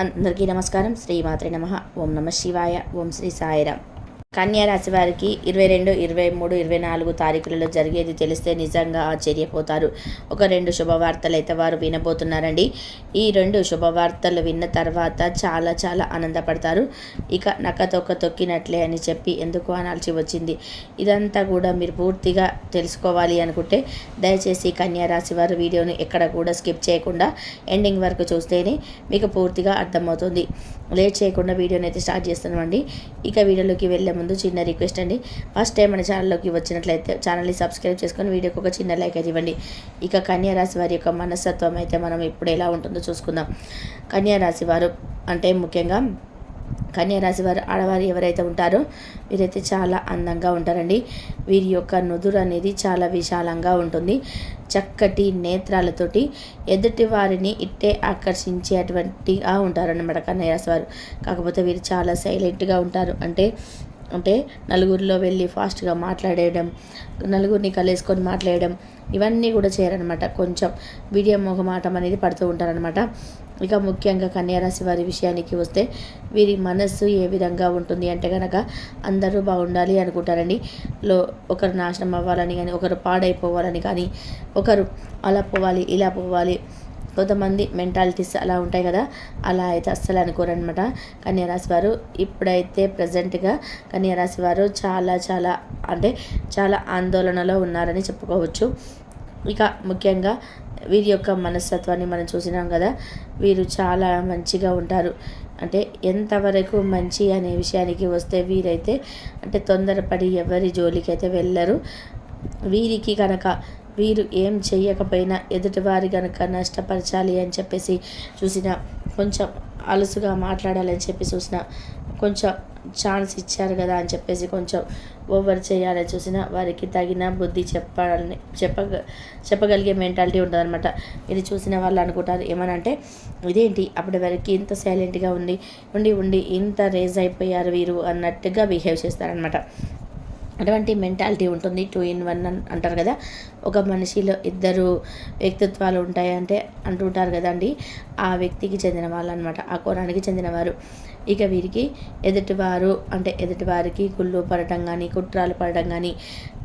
అందరికీ నమస్కారం. శ్రీమాత్రి నమ. ఓం నమ శివాయ. ఓం శ్రీ సాయిరామ్. కన్యారాశి వారికి ఇరవై రెండు ఇరవై మూడు ఇరవై నాలుగు తారీఖులలో జరిగేది తెలిస్తే నిజంగా ఆశ్చర్యపోతారు. ఒక రెండు శుభవార్తలు అయితే వారు వినబోతున్నారండి. ఈ రెండు శుభవార్తలు విన్న తర్వాత చాలా చాలా ఆనందపడతారు. ఇక నక్క తొక్క తొక్కినట్లే అని చెప్పి ఎందుకు అనాల్సి వచ్చింది? ఇదంతా కూడా మీరు పూర్తిగా తెలుసుకోవాలి అనుకుంటే దయచేసి కన్యారాశి వారు వీడియోని ఎక్కడ కూడా స్కిప్ చేయకుండా ఎండింగ్ వరకు చూస్తేనే మీకు పూర్తిగా అర్థమవుతుంది. లేట్ చేయకుండా వీడియోని అయితే స్టార్ట్ చేస్తున్నామండి. ఇక వీడియోలోకి వెళ్ళే ముందు చిన్న రిక్వెస్ట్ అండి. ఫస్ట్ టైం మన ఛానల్లోకి వచ్చినట్లయితే ఛానల్ని సబ్స్క్రైబ్ చేసుకొని వీడియోకి ఒక చిన్న లైక్ అయితే ఇవ్వండి. ఇక కన్యారాశి వారి యొక్క మనస్తత్వం అయితే మనం ఇప్పుడు ఎలా ఉంటుందో చూసుకుందాం. కన్యారాశి వారు అంటే ముఖ్యంగా కన్యారాశి వారు ఆడవారు ఎవరైతే ఉంటారో వీరైతే చాలా అందంగా ఉంటారండి. వీరి యొక్క నుదురు అనేది చాలా విశాలంగా ఉంటుంది. చక్కటి నేత్రాలతోటి ఎదుటి వారిని ఇట్టే ఆకర్షించేటువంటిగా ఉంటారన్నమాట కన్యారాశి వారు. కాకపోతే వీరు చాలా సైలెంట్గా ఉంటారు. అంటే అంటే నలుగురిలో వెళ్ళి ఫాస్ట్గా మాట్లాడేయడం నలుగురిని కలేసుకొని మాట్లాడడం ఇవన్నీ కూడా చేయరనమాట కొంచెం వీడియో మొహమాటం అనేది పడుతూ ఉంటారనమాట ఇక ముఖ్యంగా కన్యారాశి వారి విషయానికి వస్తే వీరి మనస్సు ఏ విధంగా ఉంటుంది అంటే కనుక అందరూ బాగుండాలి అనుకుంటారండి. లో ఒకరు నాశనం అవ్వాలని కానీ ఒకరు పాడైపోవాలని కానీ ఒకరు అలా పోవాలి ఇలా పోవాలి కొంతమంది మెంటాలిటీస్ అలా ఉంటాయి కదా అలా అయితే అస్సలు అనుకోరనమాట కన్యారాశి వారు ఇప్పుడైతే ప్రజెంట్గా కన్యారాశి వారు చాలా చాలా అంటే చాలా ఆందోళనలో ఉన్నారని చెప్పుకోవచ్చు. ఇక ముఖ్యంగా వీరి యొక్క మనస్తత్వాన్ని మనం చూసినాం కదా వీరు చాలా మంచిగా ఉంటారు. అంటే ఎంతవరకు మంచి అనే విషయానికి వస్తే వీరైతే అంటే తొందరపడి ఎవరి జోలికి అయితే వెళ్ళరు. వీరికి కనుక వీరు ఏం చెయ్యకపోయినా ఎదుటివారి కనుక నష్టపరచాలి అని చెప్పేసి చూసిన కొంచెం అలుసుగా మాట్లాడాలని చెప్పి చూసిన కొంచెం ఛాన్స్ ఇచ్చారు కదా అని చెప్పేసి కొంచెం ఓవర్ చేయాలని చూసిన వారికి తగిన బుద్ధి చెప్పాలని చెప్ప చెప్పగలిగే మెంటాలిటీ ఉంటుందన్నమాట. ఇది చూసిన వాళ్ళు అనుకుంటారు. ఏమనంటే ఇదేంటి? అప్పటి వరకు ఇంత సైలెంట్గా ఉండి ఉండి ఉండి ఇంత రేజ్ అయిపోయారు వీరు అన్నట్టుగా బిహేవ్ చేస్తారనమాట అటువంటి మెంటాలిటీ ఉంటుంది టూ ఇన్ వన్ అంటారు కదా. ఒక మనిషిలో ఇద్దరు వ్యక్తిత్వాలు ఉంటాయంటే అంటుంటారు కదండి ఆ వ్యక్తికి చెందిన వాళ్ళు అనమాట ఆ కోణానికి చెందినవారు. ఇక వీరికి ఎదుటివారు అంటే ఎదుటివారికి కుళ్ళు పడటం కానీ కుట్రాలు పడటం కానీ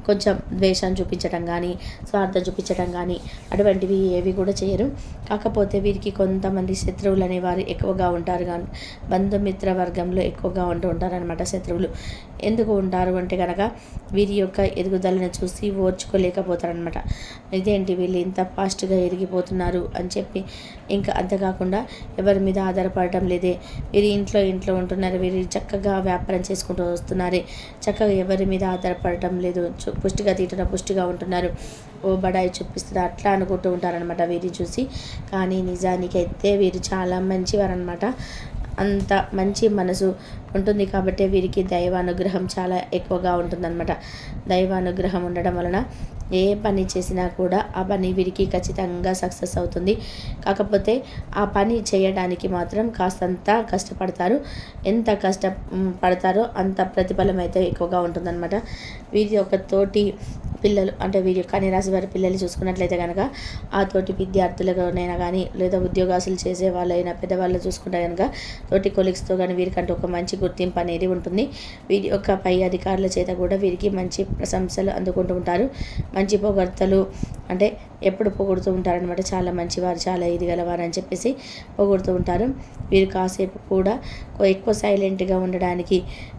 కొంచెం ద్వేషం చూపించడం కానీ స్వార్థం చూపించడం కానీ అటువంటివి ఏవి కూడా చేయరు. కాకపోతే వీరికి కొంతమంది శత్రువులు అనేవారు ఎక్కువగా ఉంటారు కానీ బంధుమిత్ర వర్గంలో ఎక్కువగా ఉంటూ ఉంటారనమాట శత్రువులు. ఎందుకు ఉంటారు అంటే కనుక వీరి యొక్క ఎదుగుదలను చూసి ఓర్చుకోలేకపోతారనమాట ఇదేంటి వీళ్ళు ఇంత ఫాస్ట్గా ఎదిగిపోతున్నారు అని చెప్పి ఇంకా అంతేకాకుండా ఎవరి మీద ఆధారపడటం లేదే. వీరి ఇంట్లో ఇంట్లో ఉంటున్నారు వీరు చక్కగా వ్యాపారం చేసుకుంటూ వస్తున్నారే. చక్కగా ఎవరి మీద ఆధారపడటం లేదు. పుష్టిగా తింటున్న పుష్టిగా ఉంటున్నారు. ఓ బడాయి చూపిస్తుంది. అట్లా అనుకుంటూ ఉంటారనమాట వీరిని చూసి. కానీ నిజానికైతే వీరు చాలా మంచివారు అనమాట అంత మంచి మనసు ఉంటుంది కాబట్టి వీరికి దైవానుగ్రహం చాలా ఎక్కువగా ఉంటుందన్నమాట. దైవానుగ్రహం ఉండడం వలన ఏ పని చేసినా కూడా ఆ పని వీరికి ఖచ్చితంగా సక్సెస్ అవుతుంది. కాకపోతే ఆ పని చేయడానికి మాత్రం కాస్తంత కష్టపడతారు. ఎంత కష్టపడతారో అంత ప్రతిఫలం అయితే ఎక్కువగా ఉంటుందన్నమాట. వీరి యొక్క తోటి పిల్లలు అంటే వీరి కన్యరాశి వారి పిల్లలు చూసుకున్నట్లయితే కనుక ఆ తోటి విద్యార్థులనైనా కానీ లేదా ఉద్యోగాసులు చేసే వాళ్ళైనా పెద్దవాళ్ళు చూసుకుంటే కనుక తోటి కొలీగ్స్తో కానీ వీరికంటే ఒక మంచి గుర్తింపు అనేది ఉంటుంది. వీరి యొక్క పై అధికారుల చేత కూడా వీరికి మంచి ప్రశంసలు అందుకుంటూ ఉంటారు. మంచి పొగడ్తలు అంటే ఎప్పుడు పొగుడుతూ ఉంటారనమాట చాలా మంచివారు చాలా ఇది గలవారు అని చెప్పేసి పొగుడుతూ ఉంటారు. వీరు కాసేపు కూడా ఎక్కువ సైలెంట్గా ఉండడానికి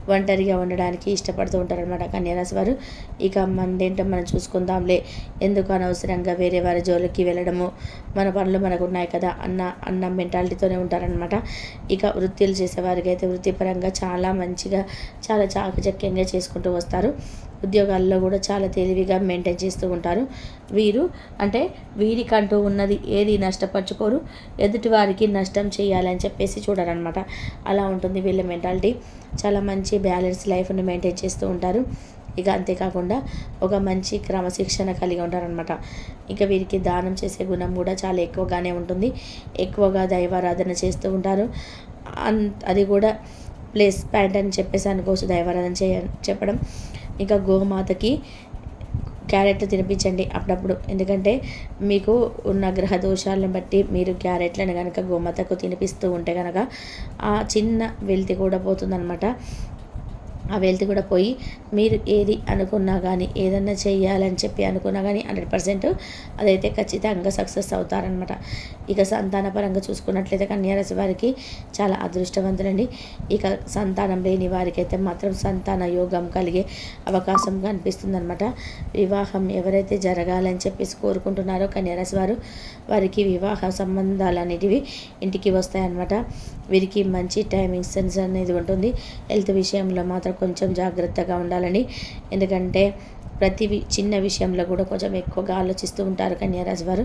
ఒంటరిగా ఉండడానికి ఇష్టపడుతూ ఉంటారనమాట కన్యారాశి వారు. ఇక మనదేంటో మనం చూసుకుందాంలే. ఎందుకు అనవసరంగా వేరే వారి జోలికి వెళ్ళడము? మన పనులు మనకు ఉన్నాయి కదా అన్న అన్న మెంటాలిటీతోనే ఉంటారనమాట ఇక వృత్తులు చేసేవారికి అయితే వృత్తిపరంగా చాలా మంచిగా చాలా చాకచక్యంగా చేసుకుంటూ వస్తారు. ఉద్యోగాల్లో కూడా చాలా తెలివిగా మెయింటైన్ చేస్తూ ఉంటారు. వీరు అంటే వీరికంటూ ఉన్నది ఏది నష్టపరచుకోరు ఎదుటి వారికి నష్టం చేయాలని చెప్పేసి చూడరనమాట అలా ఉంటుంది వీళ్ళ మెంటాలిటీ చాలా మంచి బ్యాలెన్స్ లైఫ్ని మెయింటైన్ చేస్తూ ఉంటారు. ఇక అంతేకాకుండా ఒక మంచి క్రమశిక్షణ కలిగి ఉంటారనమాట ఇక వీరికి దానం చేసే గుణం కూడా చాలా ఎక్కువగానే ఉంటుంది. ఎక్కువగా దైవారాధన చేస్తూ ఉంటారు. అన్ అది కూడా ప్లేస్ ప్యాంట్ అని చెప్పేసి అనుకోవచ్చు దైవారాధన చేయ చెప్పడం. ఇంకా గోమాతకి క్యారెట్లు తినిపించండి అప్పుడప్పుడు. ఎందుకంటే మీకు ఉన్న గ్రహ దోషాలను బట్టి మీరు క్యారెట్లను కనుక గోమాతకు తినిపిస్తూ ఉంటే కనుక ఆ చిన్న వెళ్తి కూడా పోతుందనమాట ఆ వెల్త్ కూడా పోయి మీరు ఏది అనుకున్నా కానీ ఏదన్నా చేయాలని చెప్పి అనుకున్నా కానీ హండ్రెడ్ పర్సెంట్ అదైతే ఖచ్చితంగా సక్సెస్ అవుతారనమాట ఇక సంతాన పరంగా చూసుకున్నట్లయితే కన్యారాశి వారికి చాలా అదృష్టవంతులండి. ఇక సంతానం లేని వారికైతే మాత్రం సంతాన యోగం కలిగే అవకాశం కనిపిస్తుందనమాట వివాహం ఎవరైతే జరగాలని చెప్పేసి కోరుకుంటున్నారో కన్యారాశి వారు వారికి వివాహ సంబంధాలు అనేటివి ఇంటికి వస్తాయన్నమాట. వీరికి మంచి టైమింగ్ సెన్స్ అనేది ఉంటుంది. హెల్త్ విషయంలో మాత్రం కొంచెం జాగ్రత్తగా ఉండాలని. ఎందుకంటే ప్రతి చిన్న విషయంలో కూడా కొంచెం ఎక్కువగా ఆలోచిస్తూ ఉంటారు కన్యారాశి వారు.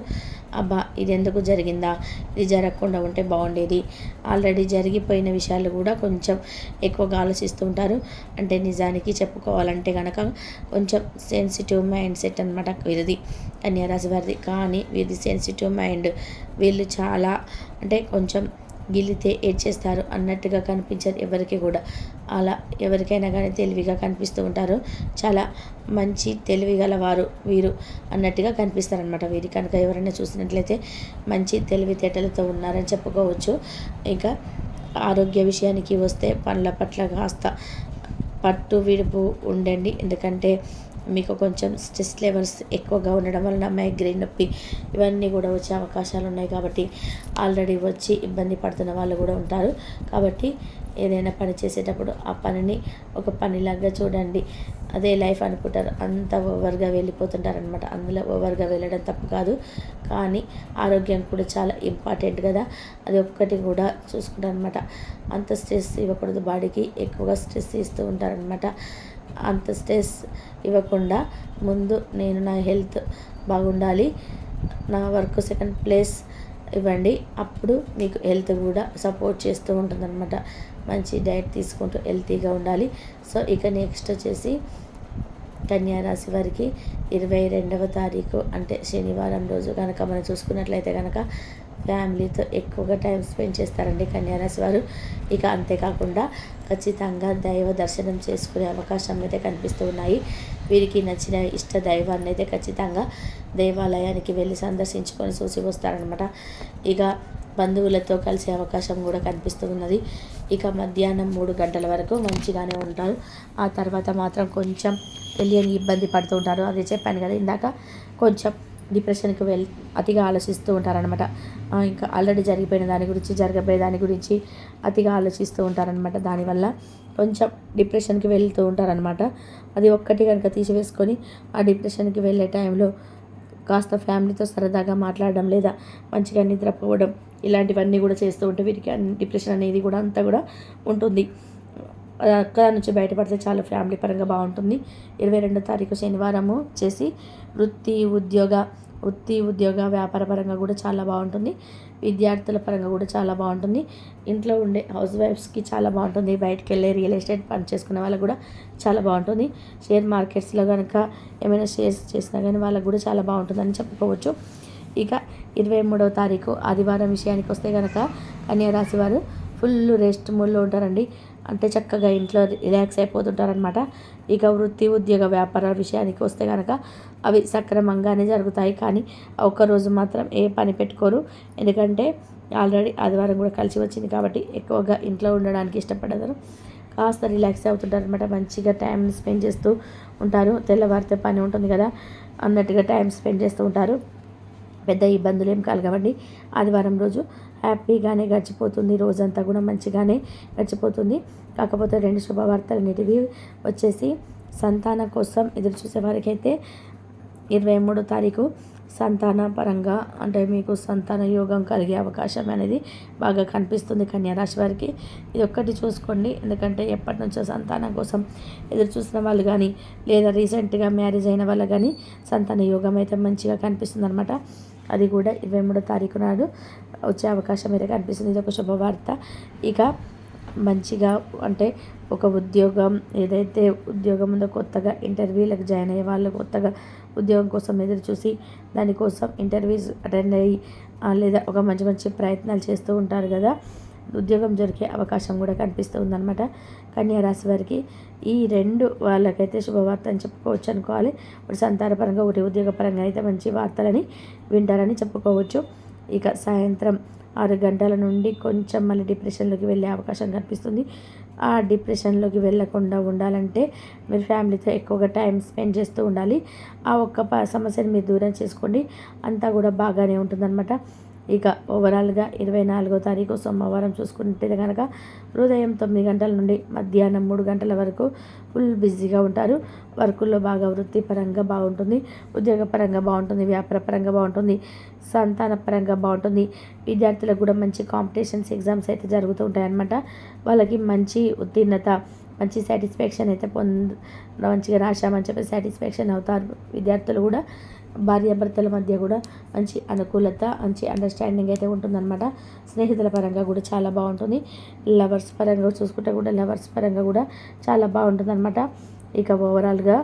అబ్బా ఇది ఎందుకు జరిగిందా? ఇది జరగకుండా ఉంటే బాగుండేది. ఆల్రెడీ జరిగిపోయిన విషయాలు కూడా కొంచెం ఎక్కువగా ఆలోచిస్తూ ఉంటారు. అంటే నిజానికి చెప్పుకోవాలంటే కనుక కొంచెం సెన్సిటివ్ మైండ్ సెట్ అనమాట వీరిది కన్యారాశి వారిది. కానీ వీరిది సెన్సిటివ్ మైండ్ వీళ్ళు చాలా అంటే కొంచెం గిల్లితే ఏడ్చేస్తారు అన్నట్టుగా కనిపించదు ఎవరికి కూడా. అలా ఎవరికైనా కానీ తెలివిగా కనిపిస్తూ ఉంటారు. చాలా మంచి తెలివిగల వారు వీరు అన్నట్టుగా కనిపిస్తారనమాట వీరి. కనుక ఎవరైనా చూసినట్లయితే మంచి తెలివితేటలతో ఉన్నారని చెప్పుకోవచ్చు. ఇంకా ఆరోగ్య విషయానికి వస్తే పనుల పట్ల కాస్త పట్టు విడుపు ఉండండి. ఎందుకంటే మీకు కొంచెం స్ట్రెస్ లెవెల్స్ ఎక్కువగా ఉండడం వలన మైగ్రేన్ నొప్పి ఇవన్నీ కూడా వచ్చే అవకాశాలు ఉన్నాయి కాబట్టి ఆల్రెడీ వచ్చి ఇబ్బంది పడుతున్న వాళ్ళు కూడా ఉంటారు. కాబట్టి ఏదైనా పని చేసేటప్పుడు ఆ పనిని ఒక పనిలాగా చూడండి. అదే లైఫ్ అనుకుంటారు. అంత ఓవర్గా వెళ్ళిపోతుంటారనమాట అందులో ఓవర్గా వెళ్ళడం తప్పు కాదు. కానీ ఆరోగ్యం కూడా చాలా ఇంపార్టెంట్ కదా. అది ఒక్కటి కూడా చూసుకుంటారు అనమాట అంత స్ట్రెస్ ఇవ్వకూడదు. బాడీకి ఎక్కువగా స్ట్రెస్ ఇస్తూ ఉంటారనమాట అంత స్ట్రెస్ ఇవ్వకుండా ముందు నేను నా హెల్త్ బాగుండాలి. నా వర్క్ సెకండ్ ప్లేస్ ఇవ్వండి. అప్పుడు మీకు హెల్త్ కూడా సపోర్ట్ చేస్తూ ఉంటుందన్నమాట. మంచి డైట్ తీసుకుంటూ హెల్తీగా ఉండాలి. సో ఇక నెక్స్ట్ వచ్చేసి కన్యారాశి వారికి ఇరవై రెండవ తారీఖు అంటే శనివారం రోజు కనుక మనం చూసుకున్నట్లయితే కనుక ఫ్యామిలీతో ఎక్కువగా టైం స్పెండ్ చేస్తారండి కన్యారాశి వారు. ఇక అంతేకాకుండా ఖచ్చితంగా దైవ దర్శనం చేసుకునే అవకాశం అయితే కనిపిస్తూ ఉన్నాయి. వీరికి నచ్చిన ఇష్ట దైవాన్ని అయితే ఖచ్చితంగా దేవాలయానికి వెళ్ళి సందర్శించుకొని చూసి వస్తారనమాట ఇక బంధువులతో కలిసే అవకాశం కూడా కనిపిస్తూ ఉన్నది. ఇక మధ్యాహ్నం మూడు గంటల వరకు మంచిగానే ఉంటారు. ఆ తర్వాత మాత్రం కొంచెం తెలియని ఇబ్బంది పడుతూ ఉంటారు. అదే చెప్పాను కదా ఇందాక కొంచెం డిప్రెషన్కి వెళ్ అతిగా ఆలోచిస్తూ ఉంటారనమాట ఇంకా ఆల్రెడీ జరిగిపోయిన దాని గురించి జరగబోయే దాని గురించి అతిగా ఆలోచిస్తూ ఉంటారనమాట దానివల్ల కొంచెం డిప్రెషన్కి వెళ్తూ ఉంటారనమాట అది ఒక్కటి కనుక తీసివేసుకొని ఆ డిప్రెషన్కి వెళ్ళే టైంలో కాస్త ఫ్యామిలీతో సరదాగా మాట్లాడడం లేదా మంచిగా నిద్రపోవడం ఇలాంటివన్నీ కూడా చేస్తూ ఉంటే వీరికి డిప్రెషన్ అనేది కూడా అంతా కూడా ఉంటుంది. అక్కడ నుంచి బయటపడితే చాలా ఫ్యామిలీ పరంగా బాగుంటుంది. ఇరవై రెండో తారీఖు శనివారము చేసి వృత్తి ఉద్యోగ వృత్తి ఉద్యోగ వ్యాపార పరంగా కూడా చాలా బాగుంటుంది. విద్యార్థుల పరంగా కూడా చాలా బాగుంటుంది. ఇంట్లో ఉండే హౌస్ వైఫ్స్కి చాలా బాగుంటుంది. బయటకు వెళ్ళే రియల్ ఎస్టేట్ పని చేసుకునే వాళ్ళకి కూడా చాలా బాగుంటుంది. షేర్ మార్కెట్స్లో కనుక ఏమైనా షేర్స్ చేసినా కానీ వాళ్ళకి కూడా చాలా బాగుంటుందని చెప్పుకోవచ్చు. ఇక ఇరవై మూడవ తారీఖు ఆదివారం విషయానికి వస్తే కనుక కన్యారాశి వారు ఫుల్ రెస్ట్ మూడ్లో ఉంటారండి. అంటే చక్కగా ఇంట్లో రిలాక్స్ అయిపోతుంటారనమాట ఇక వృత్తి ఉద్యోగ వ్యాపార విషయానికి వస్తే కనుక అవి సక్రమంగానే జరుగుతాయి. కానీ ఒక్కరోజు మాత్రం ఏ పని పెట్టుకోరు. ఎందుకంటే ఆల్రెడీ ఆదివారం కూడా కలిసి వచ్చింది కాబట్టి ఎక్కువగా ఇంట్లో ఉండడానికి ఇష్టపడతారు కాస్త రిలాక్స్ అవుతుంటారు అనమాట మంచిగా టైం స్పెండ్ చేస్తూ ఉంటారు. తెల్లవారితే పని ఉంటుంది కదా. అన్నట్టుగా టైం స్పెండ్ చేస్తూ ఉంటారు. పెద్ద ఇబ్బందులు ఏం కలగవండి. ఆదివారం రోజు హ్యాపీగానే గడిచిపోతుంది. రోజంతా కూడా మంచిగానే గడిచిపోతుంది. కాకపోతే రెండు శుభవార్తలు అనేటివి వచ్చేసి సంతానం కోసం ఎదురు చూసే వారికైతే ఇరవై మూడో తారీఖు సంతాన పరంగా అంటే మీకు సంతాన యోగం కలిగే అవకాశం అనేది బాగా కనిపిస్తుంది కన్యారాశి వారికి. ఇది ఒక్కటి చూసుకోండి. ఎందుకంటే ఎప్పటి నుంచో సంతానం కోసం ఎదురు చూసిన వాళ్ళు కానీ లేదా రీసెంట్గా మ్యారేజ్ అయిన వాళ్ళు కానీ సంతాన యోగం అయితే మంచిగా కనిపిస్తుంది అనమాట అది కూడా ఇరవై మూడో తారీఖు నాడు వచ్చే అవకాశం అయితే కనిపిస్తుంది. ఇది ఒక శుభవార్త. ఇక మంచిగా అంటే ఒక ఉద్యోగం ఏదైతే ఉద్యోగం ఉందో కొత్తగా ఇంటర్వ్యూలకు జాయిన్ అయ్యే వాళ్ళు కొత్తగా ఉద్యోగం కోసం ఎదురు చూసి దానికోసం ఇంటర్వ్యూస్ అటెండ్ అయ్యి లేదా ఒక మంచి మంచి ప్రయత్నాలు చేస్తూ ఉంటారు కదా. ఉద్యోగం దొరికే అవకాశం కూడా కనిపిస్తూ ఉందన్నమాట కన్యారాశి వారికి ఈ రెండు వాళ్ళకైతే శుభవార్త అని చెప్పుకోవచ్చు అనుకోవాలి. ఇప్పుడు సంతానపరంగా ఒకటి ఉద్యోగపరంగా అయితే మంచి వార్తలని వింటారని చెప్పుకోవచ్చు. ఇక సాయంత్రం ఆరు గంటల నుండి కొంచెం మళ్ళీ డిప్రెషన్లోకి వెళ్ళే అవకాశం కనిపిస్తుంది. ఆ డిప్రెషన్లోకి వెళ్ళకుండా ఉండాలంటే మీరు ఫ్యామిలీతో ఎక్కువగా టైం స్పెండ్ చేస్తూ ఉండాలి. ఆ ఒక్క సమస్యను మీరు దూరం చేసుకోండి. అంతా కూడా బాగానే ఉంటుందన్నమాట. ఇక ఓవరాల్గా ఇరవై నాలుగో తారీఖు సోమవారం చూసుకుంటే కనుక ఉదయం తొమ్మిది గంటల నుండి మధ్యాహ్నం మూడు గంటల వరకు ఫుల్ బిజీగా ఉంటారు. వర్కుల్లో బాగా వృత్తిపరంగా బాగుంటుంది. ఉద్యోగపరంగా బాగుంటుంది. వ్యాపారపరంగా బాగుంటుంది. సంతాన పరంగా బాగుంటుంది. విద్యార్థులకు కూడా మంచి కాంపిటీషన్స్ ఎగ్జామ్స్ అయితే జరుగుతూ ఉంటాయన్నమాట. వాళ్ళకి మంచి ఉత్తీర్ణత మంచి సాటిస్ఫాక్షన్ అయితే పొంద మంచిగా రాశామని చెప్పి సాటిస్ఫాక్షన్ అవుతారు విద్యార్థులు కూడా. భార్యాభర్తల మధ్య కూడా మంచి అనుకూలత మంచి అండర్స్టాండింగ్ అయితే ఉంటుందన్నమాట. స్నేహితుల పరంగా కూడా చాలా బాగుంటుంది. లవర్స్ పరంగా చూసుకుంటే కూడా లవర్స్ పరంగా కూడా చాలా బాగుంటుందన్నమాట. ఇక ఓవరాల్గా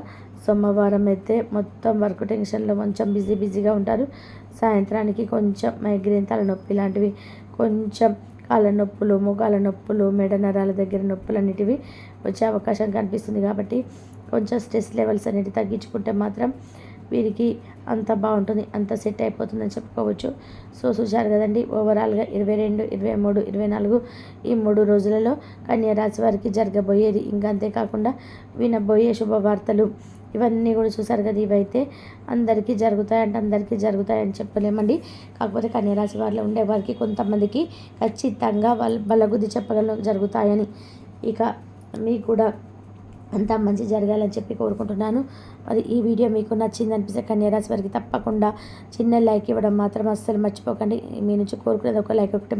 సోమవారం అయితే మొత్తం వర్క్ టెన్షన్లో కొంచెం బిజీ బిజీగా ఉంటారు. సాయంత్రానికి కొంచెం మైగ్రేన్ తలనొప్పి లాంటివి కొంచెం కాళ్ళ నొప్పులు మొగాల నొప్పులు మెడ నరాల దగ్గర నొప్పులు అనేటివి వచ్చే అవకాశం కనిపిస్తుంది కాబట్టి కొంచెం స్ట్రెస్ లెవెల్స్ అనేవి తగ్గించుకుంటే మాత్రం వీరికి అంత బాగుంటుంది అంత సెట్ అయిపోతుందని చెప్పుకోవచ్చు. సో చూశారు కదండి ఓవరాల్గా ఇరవై రెండు ఇరవై మూడు ఇరవై నాలుగు ఈ మూడు రోజులలో కన్యా రాశి వారికి జరగబోయేది. ఇంకా అంతేకాకుండా వినబోయే శుభవార్తలు ఇవన్నీ కూడా చూసారు కదా ఇవైతే అందరికీ జరుగుతాయి అంటే అందరికీ జరుగుతాయని చెప్పలేమండి. కాకపోతే కన్యారాశి వారిలో ఉండే వారికి కొంతమందికి ఖచ్చితంగా వాళ్ళ బలగుద్ది చెప్పగలను జరుగుతాయని. ఇక మీకు కూడా అంతా మంచి జరగాలని చెప్పి కోరుకుంటున్నాను. మరి ఈ వీడియో మీకు నచ్చింది అనిపిస్తే కన్యారాశి వారికి తప్పకుండా చిన్న లైక్ ఇవ్వడం మాత్రం అస్సలు మర్చిపోకండి. మీ నుంచి కోరుకునేది ఒక లైక్ ఒకటి